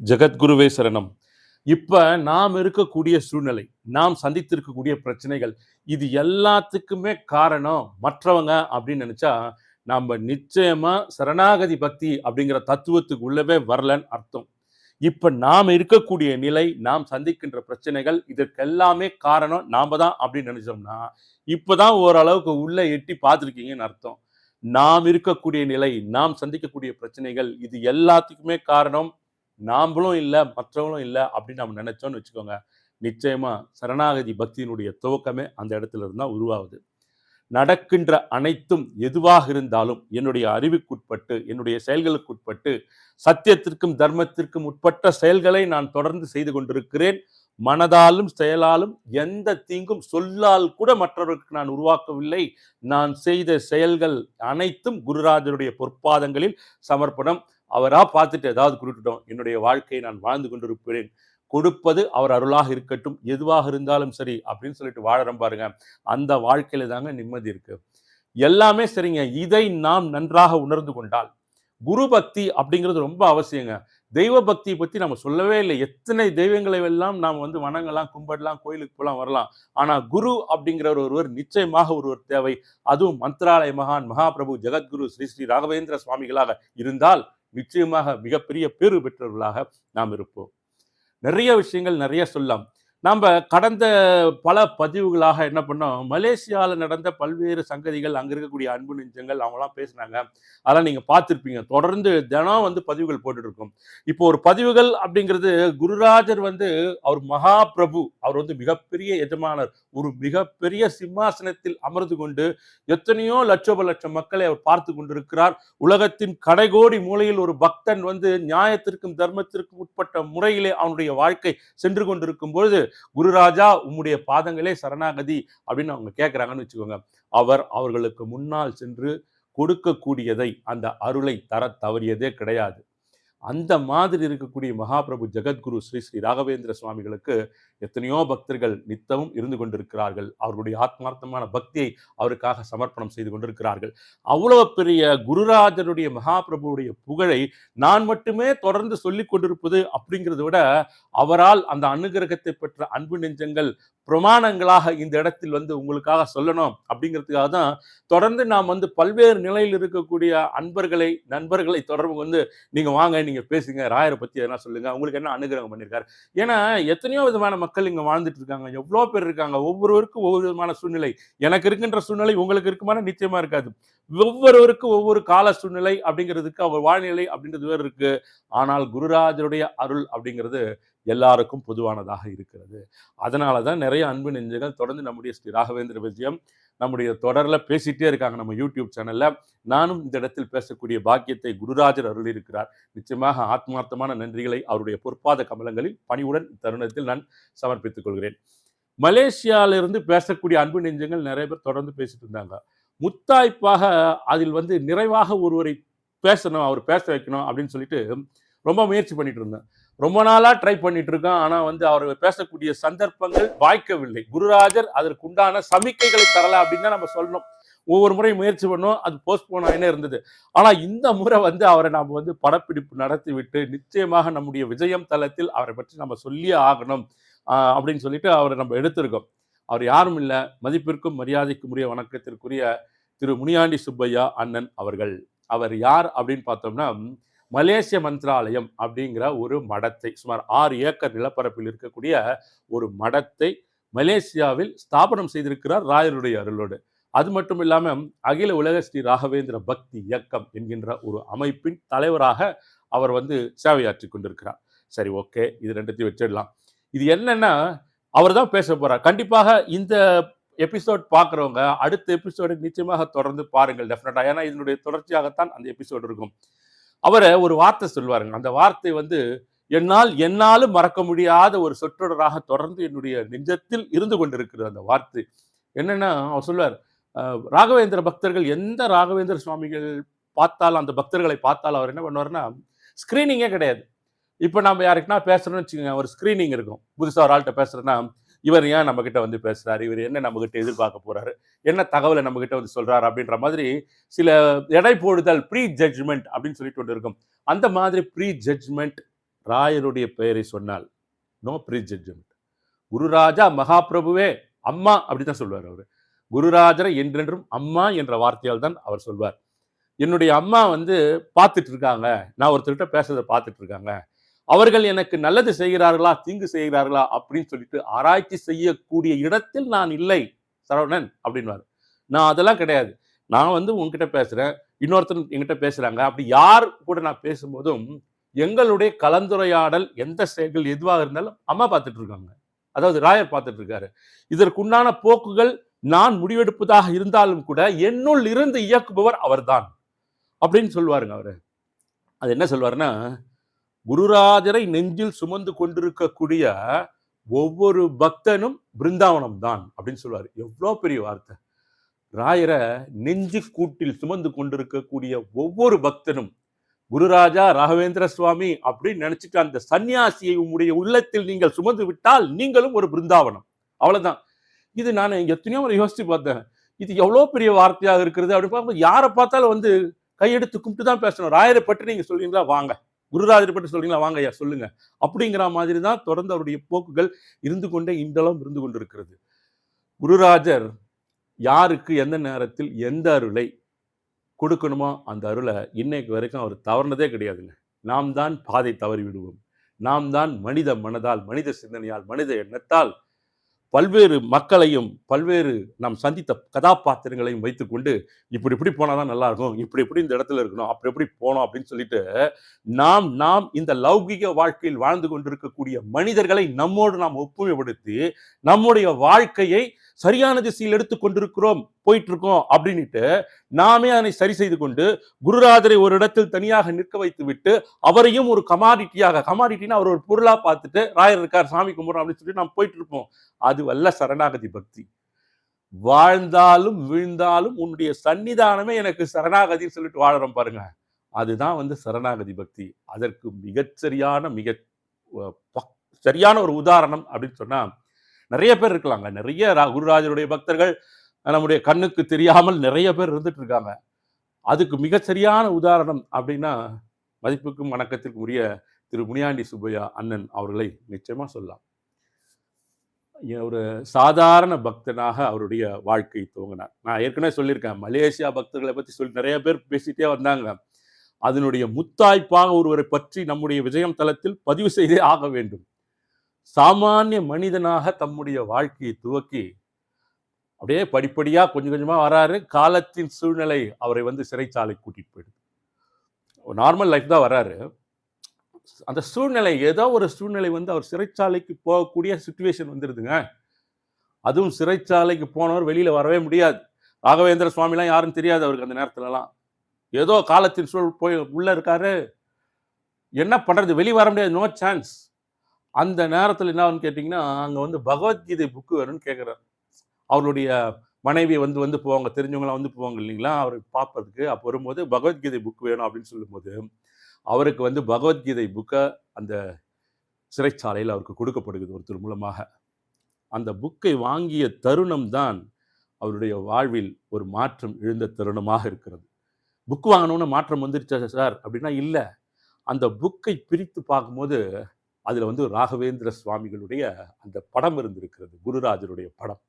ஜெகத்குருவே சரணம். இப்போ நாம் இருக்கக்கூடிய சூழ்நிலை நாம் சந்தித்திருக்கக்கூடிய பிரச்சனைகள் இது எல்லாத்துக்குமே காரணம் மற்றவங்க அப்படின்னு நினச்சா நம்ம நிச்சயமாக சரணாகதி பக்தி அப்படிங்கிற தத்துவத்துக்கு உள்ளவே வரலன்னு அர்த்தம். இப்போ நாம் இருக்கக்கூடிய நிலை நாம் சந்திக்கின்ற பிரச்சனைகள் இதற்கெல்லாமே காரணம் நாம் தான் அப்படின்னு நினச்சோம்னா இப்போ தான் ஓரளவுக்கு உள்ளே எட்டி பார்த்துருக்கீங்கன்னு அர்த்தம். நாம் இருக்கக்கூடிய நிலை நாம் சந்திக்கக்கூடிய பிரச்சனைகள் இது எல்லாத்துக்குமே காரணம் நாம்பளும் இல்லை மற்றவங்களும் இல்லை அப்படின்னு நம்ம நினச்சோன்னு வச்சுக்கோங்க. நிச்சயமாக சரணாகதி பக்தியினுடைய துவக்கமே அந்த இடத்துல இருந்தால் உருவாகுது. நடக்கின்ற அனைத்தும் எதுவாக இருந்தாலும் என்னுடைய அறிவுக்குட்பட்டு என்னுடைய செயல்களுக்குட்பட்டு சத்தியத்திற்கும் தர்மத்திற்கும் உட்பட்ட செயல்களை நான் தொடர்ந்து செய்து கொண்டிருக்கிறேன். மனதாலும் செயலாலும் எந்த தீங்கும் சொல்லால் கூட மற்றவர்களுக்கு நான் உருவாக்கவில்லை. நான் செய்த செயல்கள் அனைத்தும் குருராஜருடைய பொற்பாதங்களில் சமர்ப்பணம். அவரா பார்த்துட்டு ஏதாவது குறிப்பிட்டோம் என்னுடைய வாழ்க்கையை நான் வாழ்ந்து கொண்டிருப்பேன் கொடுப்பது அவர் அருளாக இருக்கட்டும் எதுவாக இருந்தாலும் சரி அப்படின்னு சொல்லிட்டு வாழறோம் பாருங்க. அந்த வாழ்க்கையில தாங்க நிம்மதி இருக்கு. எல்லாமே சரிங்க. இதை நாம் நன்றாக உணர்ந்து கொண்டால் குரு பக்தி அப்படிங்கிறது ரொம்ப அவசியங்க. தெய்வ பக்தியை பற்றி நம்ம சொல்லவே இல்லை. எத்தனை தெய்வங்களை எல்லாம் நாம் வந்து வணங்கலாம் கும்பிடலாம் கோயிலுக்கு போகலாம் வரலாம். ஆனால் குரு அப்படிங்கிற ஒருவர் நிச்சயமாக ஒருவர் தேவை. அதுவும் மந்த்ராலய மகான் மகாபிரபு ஜெகத்குரு ஸ்ரீ ஸ்ரீ ராகவேந்திர சுவாமிகளாக இருந்தால் நிச்சயமாக மிகப்பெரிய பேறு பெற்றவர்களாக நாம் இருப்போம். நிறைய விஷயங்கள் நிறைய சொல்லலாம். நம்ம கடந்த பல பதிவுகளாக என்ன பண்ணோம்? மலேசியாவில் நடந்த பல்வேறு சங்கதிகள் அங்கே இருக்கக்கூடிய அன்பு நெஞ்சங்கள் அவங்களாம் பேசினாங்க. அதெல்லாம் நீங்கள் பார்த்துருப்பீங்க. தொடர்ந்து தினம் வந்து பதிவுகள் போட்டுட்ருக்கோம். இப்போ ஒரு பதிவுகள் அப்படிங்கிறது குருராஜர் வந்து அவர் மகா பிரபு அவர் வந்து மிகப்பெரிய எஜமானர். ஒரு மிகப்பெரிய சிம்மாசனத்தில் அமர்ந்து கொண்டு எத்தனையோ லட்சோப லட்சம் மக்களை அவர் பார்த்து கொண்டிருக்கிறார். உலகத்தின் கடைகோடி மூலையில் ஒரு பக்தன் வந்து நியாயத்திற்கும் தர்மத்திற்கும் உட்பட்ட முறையிலே அவனுடைய வாழ்க்கை சென்று கொண்டிருக்கும் பொழுது குருராஜா உம்முடைய பாதங்களே சரணாகதி அப்படின்னு அவங்க கேட்குறாங்கன்னு வச்சுக்கோங்க. அவர் அவர்களுக்கு முன்னால் சென்று கொடுக்கக்கூடியதை அந்த அருளை தர தவறியதே கிடையாது. அந்த மாதிரி இருக்கக்கூடிய மகாபிரபு ஜெகத்குரு ஸ்ரீ ஸ்ரீ ராகவேந்திர சுவாமிகளுக்கு எத்தனையோ பக்தர்கள் நித்தமும் இருந்து கொண்டிருக்கிறார்கள். அவர்களுடைய ஆத்மார்த்தமான பக்தியை அவருக்காக சமர்ப்பணம் செய்து கொண்டிருக்கிறார்கள். அவ்வளவு பெரிய குருராஜருடைய மகாபிரபுடைய புகழை நான் மட்டுமே தொடர்ந்து சொல்லிக் கொண்டிருப்பது அப்படிங்கிறத விட அவரால் அந்த அனுகிரகத்தை பெற்ற அன்பு நெஞ்சங்கள் பிரமாணங்களாக இந்த இடத்தில் வந்து உங்களுக்காக சொல்லணும் அப்படிங்கிறதுக்காக தான் தொடர்ந்து நாம் வந்து பல்வேறு நிலையில் இருக்கக்கூடிய அன்பர்களை நண்பர்களை தொடர்பு வந்து நீங்க வாங்க நீங்க பேசுங்க ராயரை பற்றி எதனா சொல்லுங்கள் உங்களுக்கு என்ன அனுகிரகம் பண்ணியிருக்காரு ஏன்னா எத்தனையோ விதமான மக்கள் இங்கே வாழ்ந்துட்டு இருக்காங்க. எவ்வளோ பேர் இருக்காங்க? ஒவ்வொருவருக்கும் ஒவ்வொரு விதமான சூழ்நிலை. எனக்கு இருக்கின்ற சூழ்நிலை உங்களுக்கு இருக்குமான நிச்சயமா இருக்காது. ஒவ்வொருவருக்கும் ஒவ்வொரு கால சூழ்நிலை அப்படிங்கிறதுக்கு அவர் வாழ்நிலை அப்படின்றது வேறு இருக்கு. ஆனால் குருராஜருடைய அருள் அப்படிங்கிறது எல்லாருக்கும் பொதுவானதாக இருக்கிறது. அதனால தான் நிறைய அன்பு நெஞ்சுகள் தொடர்ந்து நம்முடைய ஸ்ரீ ராகவேந்திர விஜயம் நம்முடைய தொடரில் பேசிட்டே இருக்காங்க நம்ம யூடியூப் சேனல்ல. நானும் இந்த இடத்தில் பேசக்கூடிய பாக்கியத்தை குருராஜர் அருள் இருக்கிறார் நிச்சயமாக ஆத்மார்த்தமான நன்றிகளை அவருடைய பொற்பாத கமலங்களில் பணிவுடன் தருணத்தில் நான் சமர்ப்பித்துக் கொள்கிறேன். மலேசியாவிலிருந்து பேசக்கூடிய அன்பு நெஞ்சங்கள் நிறைய பேர் தொடர்ந்து பேசிட்டு இருந்தாங்க. முத்தாய்ப்பாக அதில் வந்து நிறைவாக ஒருவரை பேசணும் அவர் பேச வைக்கணும் அப்படின்னு சொல்லிட்டு ரொம்ப முயற்சி பண்ணிட்டு இருந்தேன். ரொம்ப நாளா ட்ரை பண்ணிட்டு இருக்கான் ஆனா வந்து அவர் பேசக்கூடிய சந்தர்ப்பங்கள் வாய்க்கவில்லை. குருராஜர் அதற்கு உண்டான சமிக்கைகளை தரல அப்படின்னு தான் நம்ம சொல்லணும். ஒவ்வொரு முறையும் முயற்சி பண்ணோம் அது போஸ்ட்போன் ஆகினே இருந்தது. ஆனால் இந்த முறை வந்து அவரை நாம் வந்து படப்பிடிப்பு நடத்தி விட்டு நிச்சயமாக நம்முடைய விஜயம் தளத்தில் அவரை பற்றி நம்ம சொல்லியே ஆகணும் அப்படின்னு சொல்லிட்டு அவரை நம்ம எடுத்திருக்கோம். அவர் யாரும் இல்லை. மதிப்பிற்கும் மரியாதைக்கும் உரிய வணக்கத்திற்குரிய திரு முனியாண்டி சுப்பையா அண்ணன் அவர்கள். அவர் யார் அப்படின்னு பார்த்தோம்னா மலேசிய மந்திராலயம் அப்படிங்கிற ஒரு மடத்தை சுமார் ஆறு ஏக்கர் நிலப்பரப்பில் இருக்கக்கூடிய ஒரு மடத்தை மலேசியாவில் ஸ்தாபனம் செய்திருக்கிறார் ராயருடைய அருளோடு. அது மட்டும் இல்லாமல் அகில உலக ஸ்ரீ ராகவேந்திர பக்தி இயக்கம் என்கின்ற ஒரு அமைப்பின் தலைவராக அவர் வந்து சேவையாற்றி கொண்டிருக்கிறார். சரி ஓகே இது ரெண்டுத்தையும் வச்சிடலாம். இது என்னன்னா அவர் தான் பேச போகிறார் கண்டிப்பாக இந்த எபிசோட் பார்க்குறவங்க அடுத்த எபிசோடு நிச்சயமாக தொடர்ந்து பாருங்கள் டெஃபினட்டாக ஏன்னா இதனுடைய தொடர்ச்சியாகத்தான் அந்த எபிசோடு இருக்கும். அவரை ஒரு வார்த்தை சொல்வாருங்க. அந்த வார்த்தை வந்து என்னால் என்னாலும் மறக்க முடியாத ஒரு சொற்றொடராக தொடர்ந்து என்னுடைய நெஞ்சத்தில் இருந்து கொண்டிருக்கிறது அந்த வார்த்தை. என்னன்னா அவர் சொல்வார் ராகவேந்திர பக்தர்கள் எந்த ராகவேந்திர சுவாமிகள் பார்த்தாலும் அந்த பக்தர்களை பார்த்தாலும் அவர் என்ன பண்ணுவாருன்னா ஸ்க்ரீனிங்கே கிடையாது. இப்போ நம்ம யாருக்குன்னா பேசுகிறோம்னு வச்சுக்கோங்க ஒரு ஸ்க்ரீனிங் இருக்கும். புதுசாக ஒரு ஆள்கிட்ட பேசுகிறேன்னா இவர் ஏன் நம்மகிட்ட வந்து பேசுகிறார் இவர் என்ன நம்மக்கிட்ட எதிர்பார்க்க போகிறாரு என்ன தகவலை நம்மக்கிட்ட வந்து சொல்கிறார் அப்படின்ற மாதிரி சில எடை போடுதல் ப்ரீ ஜட்ஜ்மெண்ட் அப்படின்னு சொல்லிட்டு ஒன்று இருக்கும். அந்த மாதிரி ப்ரீ ஜட்ஜ்மெண்ட் ராயருடைய பெயரை சொன்னால் நோ ப்ரீஜட்ஜ்மெண்ட் குருராஜா மகாபிரபுவே அம்மா அப்படி தான் சொல்வார் அவர். குருராஜரை என்றென்றும் அம்மா என்ற வார்த்தையால் தான் அவர் சொல்வார். என்னுடைய அம்மா வந்து பார்த்துட்டு இருக்காங்க. நான் ஒருத்தர்கிட்ட பேசுறதை பார்த்துட்டு இருக்காங்க. அவர்கள் எனக்கு நல்லது செய்கிறார்களா தீங்கு செய்கிறார்களா அப்படின்னு சொல்லிட்டு ஆராய்ச்சி செய்யக்கூடிய இடத்தில் நான் இல்லை. சரவணன் அப்படின்வார். நான் அதெல்லாம் கிடையாது. நான் வந்து உங்ககிட்ட பேசுகிறேன் இன்னொருத்தர் என்கிட்ட பேசுகிறாங்க அப்படி யார் கூட நான் பேசும்போதும் எங்களுடைய கலந்துரையாடல் எந்த செயல்கள் எதுவாக இருந்தாலும் அம்மா பார்த்துட்டு இருக்காங்க. அதாவது ராயர் பார்த்துட்டு இருக்காரு. இதற்குண்டான போக்குகள் நான் முடிவெடுப்பதாக இருந்தாலும் கூட என்னுள் இருந்து இயக்குபவர் அவர்தான் அப்படின்னு சொல்லுவாருங்க அவர். அது என்ன சொல்வாருன்னா குருராஜரை நெஞ்சில் சுமந்து கொண்டிருக்கக்கூடிய ஒவ்வொரு பக்தனும் பிருந்தாவனம் தான் அப்படின்னு சொல்லுவார். எவ்வளோ பெரிய வார்த்தை. ராயரை நெஞ்சு கூட்டில் சுமந்து கொண்டிருக்கக்கூடிய ஒவ்வொரு பக்தனும் குருராஜா ராகவேந்திர சுவாமி அப்படின்னு நினைச்சிட்டு அந்த சன்னியாசியை உங்களுடைய உள்ளத்தில் நீங்கள் சுமந்து விட்டால் நீங்களும் ஒரு பிருந்தாவனம். அவ்வளவுதான். இது நான் எத்தனையோ ஒரு யோசிச்சு பார்த்தேன். இது எவ்வளோ பெரிய வார்த்தையாக இருக்கிறது அப்படின்னு பார்க்கும்போது யாரை பார்த்தாலும் வந்து கையெடுத்து கும்பிட்டு தான் பேசணும். ராயரை பற்றி நீங்கள் சொல்றீங்களா? வாங்க. குருராஜரை பற்றி சொல்றீங்களா? வாங்க ஐயா சொல்லுங்க. அப்படிங்கிற மாதிரி தான் தொடர்ந்து அவருடைய போக்குகள் இருந்து கொண்டே இன்றளவும் இருந்து கொண்டிருக்கிறது. குருராஜர் யாருக்கு எந்த நேரத்தில் எந்த அருளை கொடுக்கணுமோ அந்த அருளை இன்னைக்கு வரைக்கும் அவர் தவறுனதே கிடையாதுங்க. நாம் தான் பாதை தவறி விடுவோம் நாம் தான் மனித மனதால் மனித சிந்தனையால் மனித எண்ணத்தால் பல்வேறு மக்களையும் பல்வேறு நாம் சந்தித்த கதாபாத்திரங்களையும் வைத்துக்கொண்டு இப்படி இப்படி போனால் தான் நல்லா இருக்கும் இப்படி இப்படி இந்த இடத்துல இருக்கணும் அப்படி எப்படி போனோம் அப்படின்னு சொல்லிட்டு நாம் நாம் இந்த லௌகிக வாழ்க்கையில் வாழ்ந்து கொண்டிருக்கக்கூடிய மனிதர்களை நம்மோடு நாம் ஒப்புமைப்படுத்தி நம்முடைய வாழ்க்கையை சரியான திசையில் எடுத்து கொண்டிருக்கிறோம் போயிட்டு இருக்கோம் அப்படின்ட்டு நாமே அதனை சரி செய்து கொண்டு குருராஜரை ஒரு இடத்தில் தனியாக நிற்க வைத்து விட்டு அவரையும் ஒரு கமாடிட்டியாக கமாடிட்டினா அவர் ஒரு பொருளாக பார்த்துட்டு ராயர் இருக்கார் சாமி கும்பிட்றோம் அப்படின்னு சொல்லிட்டு நாம் போயிட்டு இருப்போம் அது வல்ல சரணாகதி பக்தி. வாழ்ந்தாலும் விழுந்தாலும் உன்னுடைய சன்னிதானமே எனக்கு சரணாகதின்னு சொல்லிட்டு வாழறோம் பாருங்க. அதுதான் வந்து சரணாகதி பக்தி. அதற்கு மிகச்சரியான மிக பக்- சரியான ஒரு உதாரணம் அப்படின்னு சொன்னா நிறைய பேர் இருக்கலாங்க. நிறைய ரா- குருராஜருடைய பக்தர்கள் நம்முடைய கண்ணுக்கு தெரியாமல் நிறைய பேர் இருந்துட்டு இருக்காங்க. அதுக்கு மிகச்சரியான உதாரணம் அப்படின்னா மதிப்புக்கும் வணக்கத்திற்கும் உரிய திரு முனியாண்டி சுப்பையா அண்ணன் அவர்களை நிச்சயமா சொல்லலாம். ஒரு சாதாரண பக்தனாக அவருடைய வாழ்க்கை துவங்கினார். நான் ஏற்கனவே சொல்லியிருக்கேன் மலேசியா பக்தர்களை பற்றி சொல்லி நிறைய பேர் பேசிட்டே வந்தாங்க. அதனுடைய முத்தாய்ப்பாக ஒருவரை பற்றி நம்முடைய விஜயம் தளத்தில் பதிவு செய்தே ஆக வேண்டும். சாமானிய மனிதனாக தம்முடைய வாழ்க்கையை துவக்கி அப்படியே படிப்படியாக கொஞ்சம் கொஞ்சமாக வராரு. காலத்தின் சூழ்நிலை அவரை வந்து சிறைச்சாலை கூட்டிகிட்டு போயிடுது. நார்மல் லைஃப் தான் வராரு. அந்த சூழ்நிலை ஏதோ ஒரு சூழ்நிலை வந்து அவர் சிறைச்சாலைக்கு போகக்கூடிய சுச்சுவேஷன் வந்துருதுங்க. அதுவும் சிறைச்சாலைக்கு போனவர் வெளியில் வரவே முடியாது. ராகவேந்திர சுவாமிலாம் யாரும் தெரியாது அவருக்கு அந்த நேரத்துலலாம். ஏதோ காலத்தின் சூழல் போய் உள்ளே இருக்காரு. என்ன பண்ணுறது வெளியே வர முடியாது. நோ சான்ஸ் அந்த நேரத்தில் என்னன்னு கேட்டிங்கன்னா அங்கே வந்து பகவத்கீதை புக்கு வேணும்னு கேட்குறாரு அவருடைய மனைவி வந்து வந்து போவாங்க. தெரிஞ்சவங்களாம் வந்து போவாங்க இல்லைங்களா? அவரை பார்ப்பதுக்கு அப்போ வரும்போது பகவத்கீதை புக் வேணும் அப்படின்னு சொல்லும்போது அவருக்கு வந்து பகவத்கீதை புக்கை அந்த சிறைச்சாலையில் அவருக்கு கொடுக்கப்படுகிறது ஒருத்தர் மூலமாக. அந்த புக்கை வாங்கிய தருணம் தான் அவருடைய வாழ்வில் ஒரு மாற்றம் எழுந்த தருணமாக இருக்கிறது. புக் வாங்கணும்னு மாற்றம் வந்துருச்சா சார்? அப்படின்னா இல்லை. அந்த புக்கை பிரித்து பார்க்கும்போது அதில் வந்து ராகவேந்திர சுவாமிகளுடைய அந்த படம் இருந்திருக்கிறது குருராஜருடைய படம்.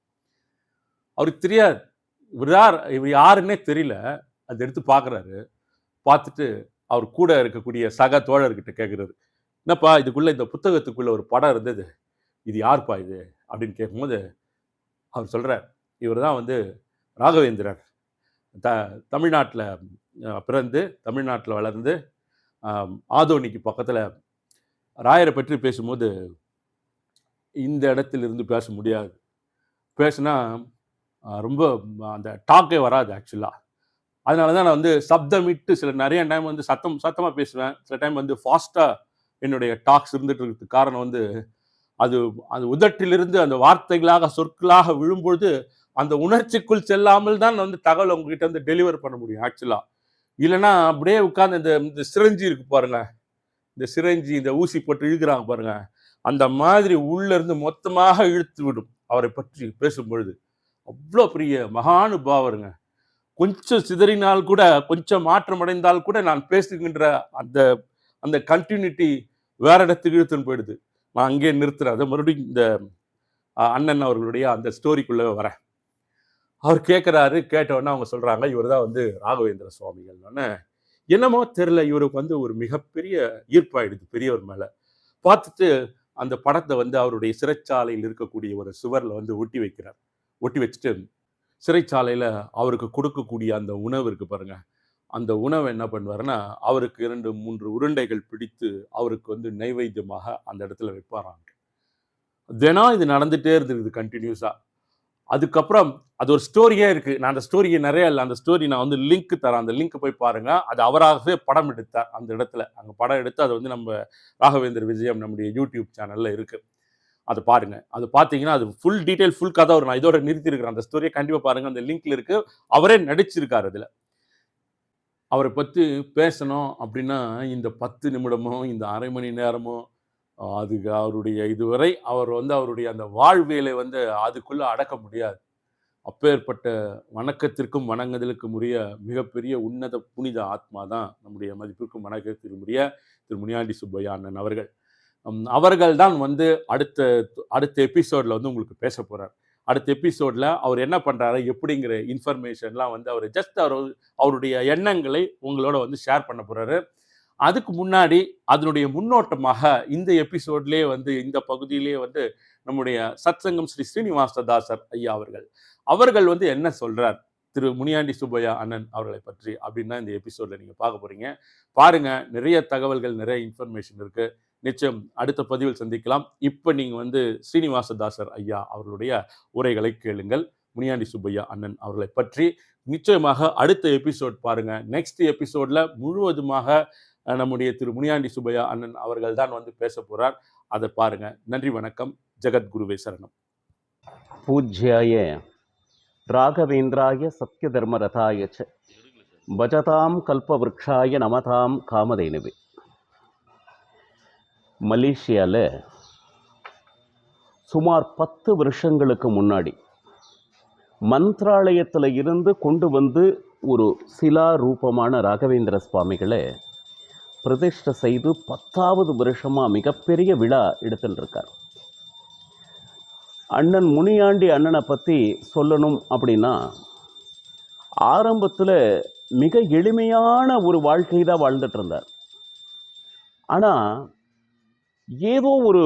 அவருக்கு தெரியாது இவர் யார் இவர் யாருன்னே தெரியல. அதை எடுத்து பார்க்குறாரு பார்த்துட்டு அவர் கூட இருக்கக்கூடிய சக தோழர்கிட்ட கேட்குறாரு என்னப்பா இதுக்குள்ளே இந்த புத்தகத்துக்குள்ளே ஒரு படம் இருந்தது. இது யார்ப்பா இது? அப்படின்னு கேட்கும்போது அவர் சொல்கிறார் இவர் தான் வந்து ராகவேந்திரர். த தமிழ்நாட்டில் பிறந்து தமிழ்நாட்டில் வளர்ந்து ஆதோனிக்கு பக்கத்தில் ராயரை பற்றி பேசும்போது இந்த இடத்துல இருந்து பேச முடியாது. பேசுனா ரொம்ப அந்த டாக்கே வராது ஆக்சுவலாக அதனால தான் நான் வந்து சப்தமிட்டு சில நிறைய டைம் வந்து சத்தம் சத்தமாக பேசுவேன். சில டைம் வந்து ஃபாஸ்ட்டாக என்னுடைய டாக்ஸ் இருந்துட்டு இருக்கிறதுக்கு காரணம் வந்து அது அது உதட்டிலிருந்து அந்த வார்த்தைகளாக சொற்களாக விழும்பொழுது அந்த உணர்ச்சிக்குள் செல்லாமல் தான் வந்து தகவல் உங்ககிட்ட வந்து டெலிவர் பண்ண முடியும் ஆக்சுவலாக இல்லைன்னா அப்படியே உட்காந்து இந்த இந்த சிரஞ்சி இருக்கு பாருங்கள் இந்த சிரஞ்சி இந்த ஊசி போட்டு இழுக்கிறாங்க பாருங்க. அந்த மாதிரி உள்ளேருந்து மொத்தமாக இழுத்து விடும். அவரை பற்றி பேசும் பொழுது அவ்வளோ பெரிய மகானுபாவருங்க கொஞ்சம் சிதறினால் கூட கொஞ்சம் மாற்றம் அடைந்தால் கூட நான் பேசுகின்ற அந்த அந்த கண்டினியூட்டி வேற இடத்துக்கு இழுத்துன்னு போயிடுது. நான் அங்கேயே நிறுத்துறேன். அதை மறுபடியும் இந்த அண்ணன் அவர்களுடைய அந்த ஸ்டோரிக்குள்ளே வரேன். அவர் கேட்குறாரு. கேட்டவுடனே அவங்க சொல்கிறாங்க இவர் தான் வந்து ராகவேந்திர சுவாமிகள்னு என்னமோ தெரில இவருக்கு வந்து ஒரு மிகப்பெரிய ஈர்ப்பாயிடுது பெரியவர் மேலே. பார்த்துட்டு அந்த படத்தை வந்து அவருடைய சிறைச்சாலையில் இருக்கக்கூடிய ஒரு சுவரில் வந்து ஒட்டி வைக்கிறார். ஒட்டி வச்சுட்டு சிறைச்சாலையில் அவருக்கு கொடுக்கக்கூடிய அந்த உணவு இருக்குது பாருங்க. அந்த உணவை என்ன பண்ணுவாருன்னா அவருக்கு இரண்டு மூன்று உருண்டைகள் பிடித்து அவருக்கு வந்து நைவேத்தியமாக அந்த இடத்துல வைப்பாராங்க தினம் இது நடந்துகிட்டே இருந்திருக்குது கண்டினியூஸாக அதுக்கப்புறம் அது ஒரு ஸ்டோரியே இருக்கு. நான் அந்த ஸ்டோரியை நிறைய இல்லை. அந்த ஸ்டோரி நான் வந்து லிங்க் தரேன். அந்த லிங்க் போய் பாருங்க. அது அவராகவே படம் எடுத்தார். அந்த இடத்துல. அங்கே படம் எடுத்து அது வந்து நம்ம ராகவேந்தர் விஜயம் நம்முடைய யூடியூப் சேனல்ல இருக்கு. அதை பாருங்க. அது பார்த்தீங்கன்னா அது ஃபுல் டீட்டெயில் ஃபுல் கதை வரும். நான் இதோட நிறுத்திருக்கிறேன் அந்த ஸ்டோரியை கண்டிப்பாக பாருங்க. அந்த லிங்க்ல இருக்கு. அவரே நடிச்சிருக்காரு அதில். அவரை பற்றி பேசணும் அப்படின்னா இந்த பத்து நிமிடமோ இந்த அரை மணி நேரமோ அது அதுக்கு அவருடைய இதுவரை அவர் வந்து அவருடைய அந்த வாழ்வியலை வந்து அதுக்குள்ளே அடக்க முடியாது. அப்பேற்பட்ட வணக்கத்திற்கும் வணங்குதலுக்கும் உரிய மிகப்பெரிய உன்னத புனித ஆத்மா தான் நம்முடைய மதிப்பிற்கும் வணக்கத்திற்குரிய திரு முனியாண்டி சுப்பையா அண்ணன் அவர்கள் அவர்கள் தான் வந்து அடுத்த அடுத்த எபிசோடில் வந்து உங்களுக்கு பேச போகிறார் அடுத்த எபிசோடில் அவர் என்ன பண்ணுறாரு எப்படிங்கிற இன்ஃபர்மேஷன்லாம் வந்து அவர் ஜஸ்ட் அவர் அவருடைய எண்ணங்களை உங்களோட வந்து ஷேர் பண்ண போகிறாரு அதுக்கு முன்னாடி அதனுடைய முன்னோட்டமாக இந்த எபிசோட்லேயே வந்து இந்த பகுதியிலேயே வந்து நம்முடைய சத்சங்கம் ஸ்ரீ ஸ்ரீனிவாசதாசர் ஐயா அவர்கள். அவர்கள் வந்து என்ன சொல்றார்? திரு முனியாண்டி சுப்பையா அண்ணன் அவர்களை பற்றி அப்படின்னா இந்த எபிசோட்ல நீங்க பார்க்க போறீங்க. பாருங்க நிறைய தகவல்கள் நிறைய இன்ஃபர்மேஷன் இருக்கு. நிச்சயம் அடுத்த பதிவில் சந்திக்கலாம். இப்போ நீங்க வந்து ஸ்ரீனிவாசதாசர் ஐயா அவர்களுடைய உரைகளை கேளுங்கள். முனியாண்டி சுப்பையா அண்ணன் அவர்களை பற்றி. நிச்சயமாக அடுத்த எபிசோட் பாருங்க. நெக்ஸ்ட் எபிசோட்ல முழுவதுமாக நம்முடைய திரு முனியாண்டி சுபையா அண்ணன் அவர்கள் தான் வந்து பேச போகிறார் அதை பாருங்கள் நன்றி வணக்கம். ஜெகத்குருவே சரணம். பூஜ்யாய ராகவேந்திராய சத்ய தர்மரதாய பஜதாம் கல்பவருக்ஷாய நமதாம் காமதேனுவே. மலேசியாவில் சுமார் பத்து வருஷங்களுக்கு முன்னாடி மந்த்ராலயத்தில் இருந்து கொண்டு வந்து ஒரு சிலா ரூபமான ராகவேந்திர சுவாமிகளை பிரதிஷ்டை செய்து பத்தாவது வருஷமாக மிகப்பெரிய விழா எடுத்துகிட்டு இருக்கார் அண்ணன் முனியாண்டி அண்ணனை பற்றி சொல்லணும் அப்படின்னா ஆரம்பத்தில் மிக எளிமையான ஒரு வாழ்க்கை தான் வாழ்ந்துட்டு இருந்தார். ஆனால் ஏதோ ஒரு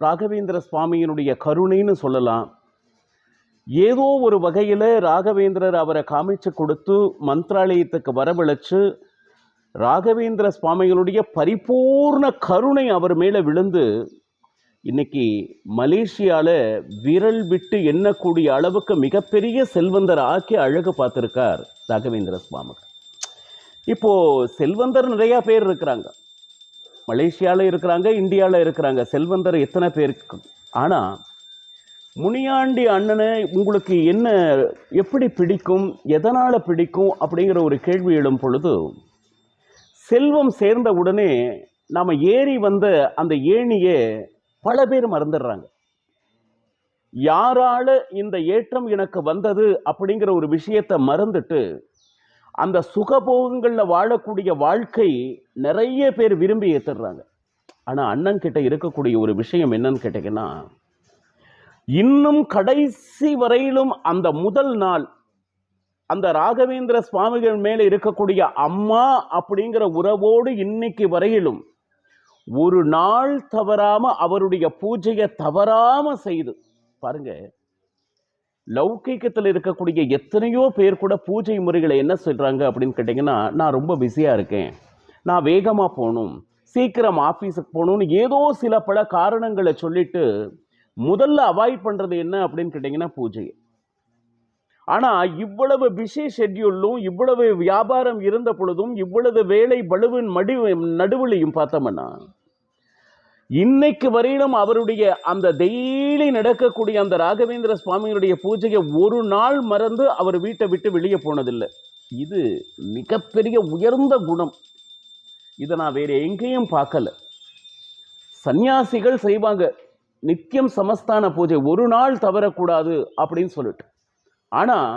ராகவேந்திர சுவாமியினுடைய கருணைன்னு சொல்லலாம். ஏதோ ஒரு வகையில் ராகவேந்திரர் அவரை காமிச்சு கொடுத்து மந்திராலயத்துக்கு வரவழைச்சு ராகவேந்திர சுவாமிகளுடைய பரிபூர்ண கருணை அவர் மேலே விழுந்து இன்னைக்கு மலேசியாவில் விரல் விட்டு எண்ணக்கூடிய அளவுக்கு மிகப்பெரிய செல்வந்தர் ஆக்கி அழகு பார்த்துருக்கார் ராகவேந்திர சுவாமி இப்போ செல்வந்தர் நிறையா பேர் இருக்கிறாங்க. மலேசியாவில் இருக்கிறாங்க இந்தியாவில் இருக்கிறாங்க. செல்வந்தர் எத்தனை பேருக்கு? ஆனால் முனியாண்டி அண்ணனை உங்களுக்கு என்ன எப்படி பிடிக்கும் எதனால் பிடிக்கும் அப்படிங்கிற ஒரு கேள்வி எழும் பொழுது செல்வம் சேர்ந்த உடனே நாம் ஏறி வந்த அந்த ஏணியை பல பேர் மறந்துடுறாங்க. யாரால இந்த ஏற்றம் எனக்கு வந்தது அப்படிங்கிற ஒரு விஷயத்தை மறந்துட்டு அந்த சுகபோகங்களில் வாழக்கூடிய வாழ்க்கை நிறைய பேர் விரும்பி ஏற்றுடுறாங்க ஆனால் அண்ணன் கிட்ட இருக்கக்கூடிய ஒரு விஷயம் என்னன்னு கேட்டிங்கன்னா இன்னும் கடைசி வரையிலும் அந்த முதல் நாள் அந்த ராகவேந்திர சுவாமிகள் மேல இருக்கக்கூடிய அம்மா அப்படிங்கிற உறவோடு இன்னைக்கு வரையிலும் ஒரு நாள் தவறாம அவருடைய பூஜையை தவறாம செய்து பாருங்க லௌகிக்கத்தில் இருக்கக்கூடிய எத்தனையோ பேர் கூட பூஜை முறைகளை என்ன சொல்கிறாங்க அப்படின்னு கேட்டிங்கன்னா நான் ரொம்ப பிஸியாக இருக்கேன். நான் வேகமாக போகணும். சீக்கிரம் ஆஃபீஸுக்கு போகணும்னு ஏதோ சில பல காரணங்களை சொல்லிட்டு முதல்ல அவாய்ட் பண்ணுறது என்ன? அப்படின்னு கேட்டிங்கன்னா பூஜை ஆனால் இவ்வளவு பிஸி ஷெட்யூலும் இவ்வளவு வியாபாரம் இருந்த பொழுதும் இவ்வளவு வேலை வலுவின் மடி நடுவுலையும் பார்த்தோம்னா இன்னைக்கு வரையிலும் அவருடைய அந்த டெய்லி நடக்கக்கூடிய அந்த ராகவேந்திர சுவாமியினுடைய பூஜையை ஒரு நாள் மறந்து அவர் வீட்டை விட்டு வெளியே போனதில்லை. இது மிகப்பெரிய உயர்ந்த குணம். இதை நான் வேறு எங்கேயும் பார்க்கல. சந்நியாசிகள் செய்வாங்க. நித்தியம் சமஸ்தான பூஜை. ஒரு நாள் தவறக்கூடாது அப்படின்னு சொல்லிட்டு. ஆனால்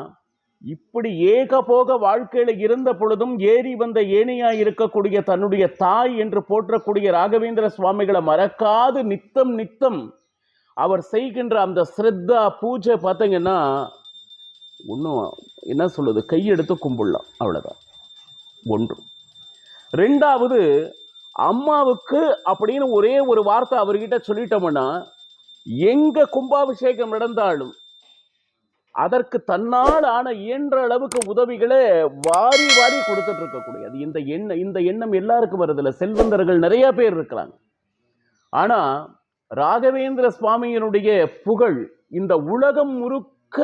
இப்படி ஏகபோக வாழ்க்கையில் இருந்த பொழுதும் ஏறி வந்த ஏனையாக இருக்கக்கூடிய தன்னுடைய தாய் என்று போற்றக்கூடிய ராகவேந்திர சுவாமிகளை மறக்காது நித்தம் நித்தம் அவர் செய்கின்ற அந்த ஸ்ரத்தா பூஜை பார்த்தீங்கன்னா ஒன்றும் என்ன சொல்லுது கையெடுத்து கும்பிடலாம் அவ்வளோதான் ஒன்று. ரெண்டாவது அம்மாவுக்கு அப்படின்னு ஒரே ஒரு வார்த்தை அவர்கிட்ட சொல்லிட்டோம்னா எங்கே கும்பாபிஷேகம் நடந்தாலும் அதற்கு தன்னால் ஆன இயன்ற அளவுக்கு உதவிகளை வாரி வாரி கொடுத்துட்டு இருக்கக்கூடியது இந்த எண்ணம் இந்த எண்ணம் எல்லாருக்கும் வருதில்ல செல்வந்தர்கள் நிறைய பேர் இருக்கிறாங்க. ஆனா ராகவேந்திர சுவாமியினுடைய புகழ் இந்த உலகம் முழுக்க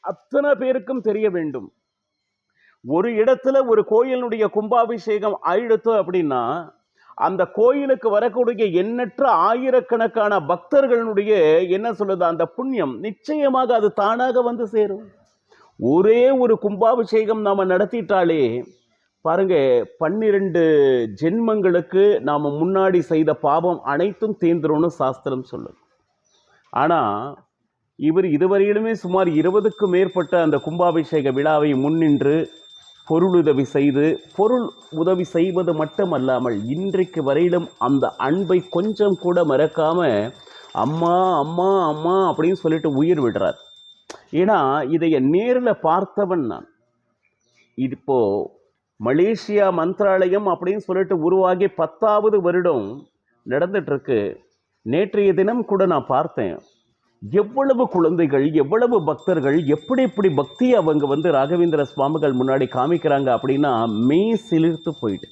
அத்தனை பேருக்கும் தெரிய வேண்டும். ஒரு இடத்துல ஒரு கோயிலினுடைய கும்பாபிஷேகம் ஆயிடுத்து அப்படின்னா அந்த கோயிலுக்கு வரக்கூடிய எண்ணற்ற ஆயிரக்கணக்கான பக்தர்களுடைய என்ன சொல்லுது அந்த புண்ணியம் நிச்சயமாக அது தானாக வந்து சேரும். ஒரே ஒரு கும்பாபிஷேகம் நாம் நடத்திட்டாலே பாருங்க பன்னிரண்டு ஜென்மங்களுக்கு நாம் முன்னாடி செய்த பாவம் அனைத்தும் தீர்ந்துரும்னு சாஸ்திரம் சொல்லுது. ஆனால் இவர் இதுவரையிலுமே சுமார் இருபதுக்கும் மேற்பட்ட அந்த கும்பாபிஷேக விழாவை முன்னின்று பொருளுதவி செய்து பொருள் உதவி செய்வது மட்டுமல்லாமல் இன்றைக்கு வரையிலும் அந்த அன்பை கொஞ்சம் கூட மறக்காமல் அம்மா அம்மா அம்மா அப்படின்னு சொல்லிட்டு உயிர் விடுறார். ஏன்னா இதைய நேரில் பார்த்தவன் நான். இப்போ மலேசியா மந்திராலயம் அப்படின்னு சொல்லிட்டு உருவாகி பத்தாவது வருடம் நடந்துட்டுருக்கு நேற்றைய தினம் கூட நான் பார்த்தேன். எவ்வளவு குழந்தைகள் எவ்வளவு பக்தர்கள் எப்படி எப்படி பக்தி அவங்க வந்து ராகவேந்திர சுவாமிகள் முன்னாடி காமிக்கிறாங்க அப்படின்னா மெய் சிலிர்த்து போயிட்டு.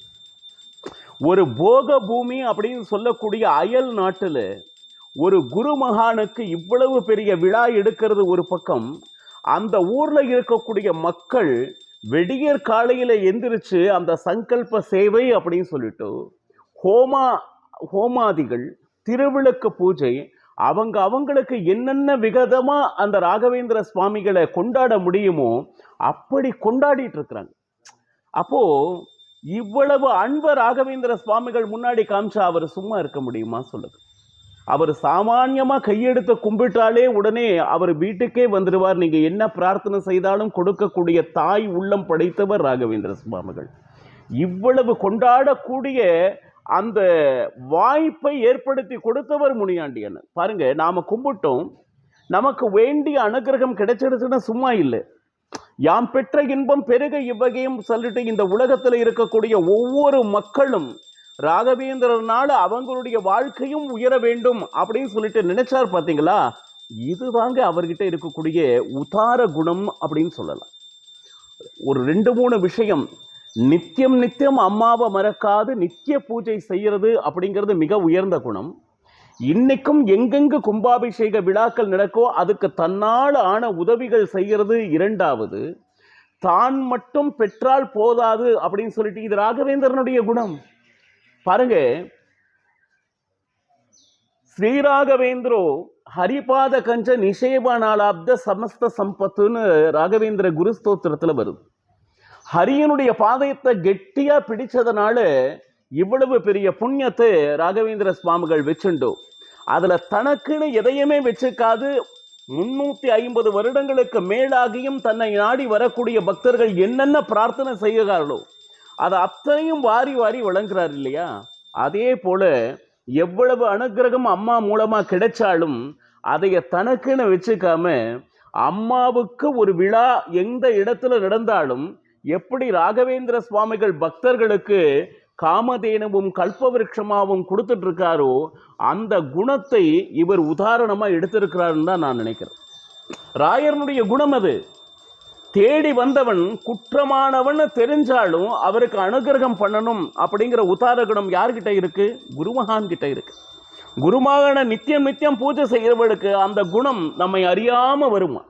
ஒரு போக பூமி அப்படின்னு சொல்லக்கூடிய அயல் நாட்டில் ஒரு குரு மகானுக்கு இவ்வளவு பெரிய விழா எடுக்கிறது ஒரு பக்கம் அந்த ஊரில் இருக்கக்கூடிய மக்கள் வெடியற் காலையில் எந்திரிச்சு அந்த சங்கல்ப சேவை அப்படின்னு சொல்லிட்டு ஹோமா ஹோமாதிகள் திருவிளக்கு பூஜை அவங்க அவங்களுக்கு என்னென்ன விகதமாக அந்த ராகவேந்திர சுவாமிகளை கொண்டாட முடியுமோ அப்படி கொண்டாடிட்டு இருக்கிறாங்க. அப்போது இவ்வளவு அன்ப ராகவேந்திர சுவாமிகள் முன்னாடி காமிச்சா அவர் சும்மா இருக்க முடியுமா சொல்லுது அவர் சாமானியமாக கையெடுத்து கும்பிட்டாலே உடனே அவர் வீட்டுக்கே வந்துடுவார். நீங்கள் என்ன பிரார்த்தனை செய்தாலும் கொடுக்கக்கூடிய தாய் உள்ளம் படைத்தவர் ராகவேந்திர சுவாமிகள். இவ்வளவு கொண்டாடக்கூடிய அந்த வாய்ப்பை ஏற்படுத்தி கொடுத்தவர் முனியாண்டியன். பாருங்க நாம் கும்பிட்டோம். நமக்கு வேண்டிய அனுகிரகம் கிடைச்சிடுச்சுன்னா சும்மா இல்லை. யாம் பெற்ற இன்பம் பெருக இவ்வகையும் சொல்லிட்டு இந்த உலகத்தில் இருக்கக்கூடிய ஒவ்வொரு மக்களும் ராகவேந்திரனால அவங்களுடைய வாழ்க்கையும் உயர வேண்டும் அப்படின்னு சொல்லிட்டு நினைச்சார் இது வாங்க அவர்கிட்ட இருக்கக்கூடிய உதார குணம் அப்படின்னு சொல்லலாம். ஒரு ரெண்டு மூணு விஷயம். நித்தியம் நித்தியம் அம்மாவை மறக்காது நித்திய பூஜை செய்கிறது அப்படிங்கிறது மிக உயர்ந்த குணம். இன்னைக்கும் எங்கெங்கு கும்பாபிஷேக விழாக்கள் நடக்கோ அதுக்கு தன்னால் ஆன உதவிகள் செய்கிறது இரண்டாவது தான் மட்டும் பெற்றால் போதாது அப்படின்னு சொல்லிட்டு இது ராகவேந்திரனுடைய குணம். பாருங்க ஸ்ரீராகவேந்திரோ ஹரிபாத கஞ்ச நிஷேபனாலாப்த சமஸ்த சம்பத்துன்னு ராகவேந்திர குரு ஸ்தோத்திரத்தில் வருது. ஹரியனுடைய பாதயத்தை கெட்டியா பிடிச்சதுனால இவ்வளவு பெரிய புண்ணியத்தை ராகவேந்திர சுவாமிகள் வச்சுண்டோ. அதுல தனக்குன்னு எதையுமே வச்சுக்காது. முன்னூத்தி ஐம்பது வருடங்களுக்கு மேலாகியும் தன்னை நாடி வரக்கூடிய பக்தர்கள் என்னென்ன பிரார்த்தனை செய்கிறார்களோ அதை அத்தனையும் வாரி வாரி வழங்குறார் இல்லையா? அதே போல எவ்வளவு அனுக்கிரகம் அம்மா மூலமா கிடைச்சாலும் அதைய தனக்குன்னு வச்சுக்காம அம்மாவுக்கு ஒரு விழா எந்த இடத்துல நடந்தாலும் எப்படி ராகவேந்திர சுவாமிகள் பக்தர்களுக்கு காமதேனவும் கல்பவிருஷமாகவும் கொடுத்துட்டு இருக்காரோ அந்த குணத்தை இவர் உதாரணமாக எடுத்திருக்கிறாருன்னு தான் நான் நினைக்கிறேன். ராயர்னுடைய குணம் அது. தேடி வந்தவன் குற்றமானவன் தெரிஞ்சாலும் அவருக்கு அனுகிரகம் பண்ணணும் அப்படிங்கிற உதார குணம் யார்கிட்ட இருக்கு? குருமகான் கிட்ட இருக்கு. குருமகான நித்தியம் நித்தியம் பூஜை செய்கிறவளுக்கு அந்த குணம் நம்மை அறியாமல் வருமா?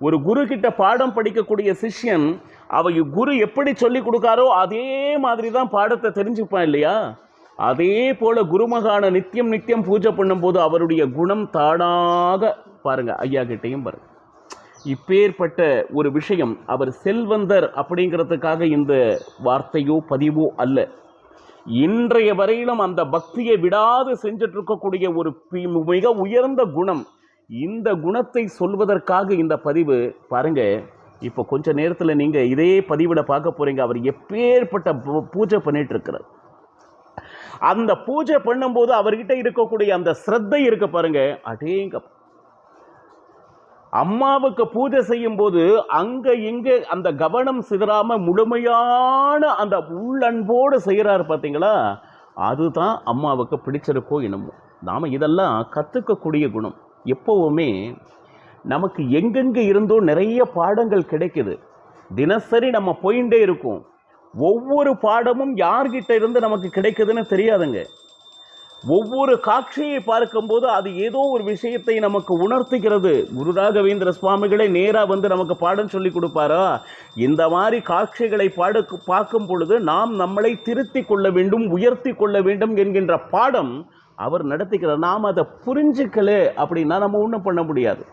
ஒரு குரு கிட்ட பாடம் படிக்கக்கூடிய சிஷ்யன் அவ குரு எப்படி சொல்லி கொடுக்காரோ அதே மாதிரி தான் பாடத்தை தெரிஞ்சுப்பான் இல்லையா? அதே போல் குருமகான நித்தியம் நித்தியம் பூஜை பண்ணும்போது அவருடைய குணம் தானாக பாருங்க ஐயா கிட்டையும் பாருங்கள் இப்பேற்பட்ட ஒரு விஷயம் அவர் செல்வந்தர் அப்படிங்கிறதுக்காக இந்த வார்த்தையோ பதிவோ அல்ல. இன்றைய வரையிலும் அந்த பக்தியை விடாது செஞ்சுட்டு இருக்கக்கூடிய ஒரு மிக உயர்ந்த குணம். இந்த குணத்தை சொல்வதற்காக இந்த பதிவு பாருங்கள் இப்போ கொஞ்ச நேரத்தில் நீங்கள் இதே பதிவிட பார்க்க போறீங்க. அவர் எப்பேற்பட்ட பூஜை பண்ணிட்டு இருக்கிறார் அந்த பூஜை பண்ணும்போது அவர்கிட்ட இருக்கக்கூடிய அந்த ஸ்ரத்தை இருக்க பாருங்க. அடேங்க அம்மாவுக்கு பூஜை செய்யும் போது அங்க இங்க அந்த கவனம் சிதறாம முழுமையான அந்த உள்ளன்போடு செய்யறாரு பார்த்தீங்களா அதுதான் அம்மாவுக்கு பிடிச்சிருக்கோ என்னமோ. நாம இதெல்லாம் கத்துக்கக்கூடிய குணம். எப்பவுமே நமக்கு எங்கெங்கே இருந்தோ நிறைய பாடங்கள் கிடைக்குது. தினசரி நம்ம போயிட்டே இருக்கோம். ஒவ்வொரு பாடமும் யார்கிட்ட இருந்து நமக்கு கிடைக்குதுன்னு தெரியாதுங்க. ஒவ்வொரு காட்சியை பார்க்கும்போது அது ஏதோ ஒரு விஷயத்தை நமக்கு உணர்த்துகிறது. குரு ராகவேந்திர சுவாமிகளே நேராக வந்து நமக்கு பாடம் சொல்லி கொடுப்பாரா? இந்த மாதிரி காட்சிகளை பாடு பார்க்கும் பொழுது நாம் நம்மளை திருத்தி கொள்ள வேண்டும் உயர்த்தி கொள்ள வேண்டும் என்கின்ற பாடம் அவர் நடத்துகிறார். நாம் அதை புரிஞ்சுக்கல அப்படின்னா நம்ம ஒன்றும் பண்ண முடியாது.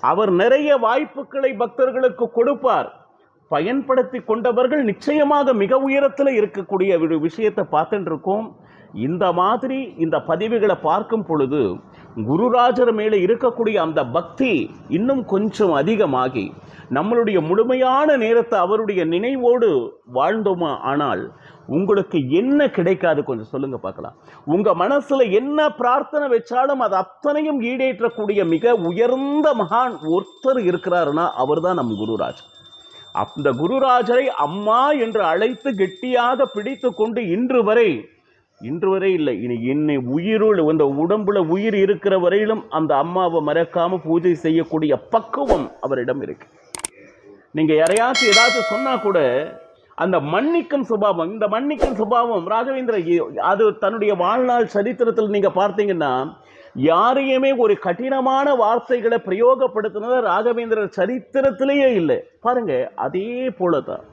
அவர் நிறைய வாய்ப்புகளை பக்தர்களுக்கு கொடுப்பார். பயன்படுத்தி கொண்டவர்கள் நிச்சயமாக மிக உயரத்தில் இருக்கக்கூடிய ஒரு விஷயத்தை பார்த்துட்டுருக்கோம். இந்த மாதிரி இந்த பதிவுகளை பார்க்கும் பொழுது குருராஜர் மேலே இருக்கக்கூடிய அந்த பக்தி இன்னும் கொஞ்சம் அதிகமாகி நம்மளுடைய முழுமையான நேரத்தை அவருடைய நினைவோடு வாழ்ந்தோமா? ஆனால் உங்களுக்கு என்ன கிடைக்காது கொஞ்சம் சொல்லுங்க பார்க்கலாம். உங்க மனசுல என்ன பிரார்த்தனை வச்சாலும் அது அத்தனையும் ஈடேற்றக்கூடிய மிக உயர்ந்த மகான் ஒருத்தர் இருக்கிறாருன்னா அவர் தான் நம் குருராஜ். அந்த குருராஜரை அம்மா என்று அழைத்து கெட்டியாக பிடித்து கொண்டு இன்று வரை இன்று வரை இல்லை இனி என்னை உயிருள் இந்த உடம்புல உயிர் இருக்கிற வரையிலும் அந்த அம்மாவை மறக்காம பூஜை செய்யக்கூடிய பக்குவம் அவரிடம் இருக்கு. நீங்க யாரையாச்சும் ஏதாச்சும் சொன்னா கூட அந்த மன்னிக்கும் சுபாவம் இந்த மன்னிக்கும் சுபாவம் ராகவேந்திர அது தன்னுடைய வாழ்நாள் சரித்திரத்தில் நீங்கள் பார்த்தீங்கன்னா யாரையுமே ஒரு கடினமான வார்த்தைகளை பிரயோகப்படுத்தினது ராகவேந்திரர் சரித்திரத்திலேயே இல்லை. பாருங்க அதே போல தான்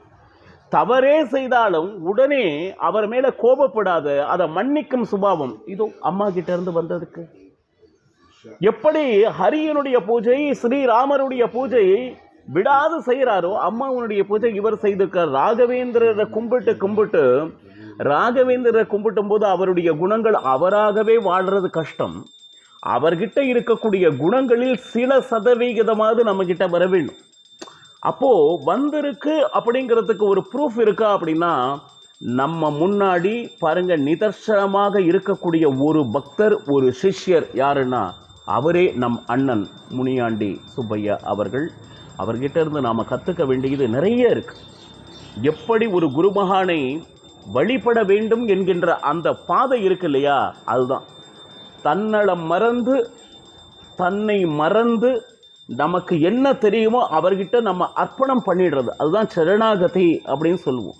தவறே செய்தாலும் உடனே அவர் மேலே கோபப்படாத அதை மன்னிக்கும் சுபாவம் இதோ அம்மா கிட்ட இருந்து வந்ததுக்கு. எப்படி ஹரியனுடைய பூஜை ஸ்ரீராமருடைய பூஜை விடாது செய்கிறாரோ அம்மாவனுடைய பூஜை இவர் செய்திருக்கார் ராகவேந்திரரை கும்பிட்டு கும்பிட்டு ராகவேந்திரரை கும்பிட்டும் போது அவருடைய குணங்கள் அவராகவே வாழ்கிறது கஷ்டம். அவர்கிட்ட இருக்கக்கூடிய குணங்களில் சில சதவிகிதமாவது நம்மக்கிட்ட வர வேண்டும். அப்போது வந்திருக்கு அப்படிங்கிறதுக்கு ஒரு ப்ரூஃப் இருக்கா அப்படின்னா நம்ம முன்னாடி பாருங்க நிதர்சனமாக இருக்கக்கூடிய ஒரு பக்தர் ஒரு சிஷ்யர் யாருன்னா அவரே நம் அண்ணன் முனியாண்டி சுப்பையா அவர்கள். அவர்கிட்ட இருந்து நாம் கற்றுக்க வேண்டியது நிறைய இருக்கு. எப்படி ஒரு குருமகானை வழிபட வேண்டும் என்கின்ற அந்த பாதை இருக்கு இல்லையா? அதுதான். தன்னலம் மறந்து தன்னை மறந்து நமக்கு என்ன தெரியுமோ அவர்கிட்ட நம்ம அர்ப்பணம் பண்ணிடுறது. அதுதான் சரணாகதி அப்படின்னு சொல்லுவோம்.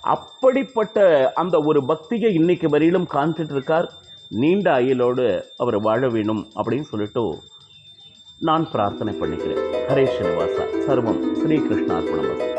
அப்படிப்பட்ட அந்த ஒரு பக்தியை இன்னைக்கு வரையிலும் காண்பிட்டு இருக்கார் நீண்ட அயலோடு அவர் வாழ வேணும் அப்படின்னு சொல்லிட்டு நான் பிரார்த்தனை பண்ணிக்கிறேன். ஹரே ஸ்ரீனிவாசா. சர்வம் ஸ்ரீகிருஷ்ணார்ப்பணம்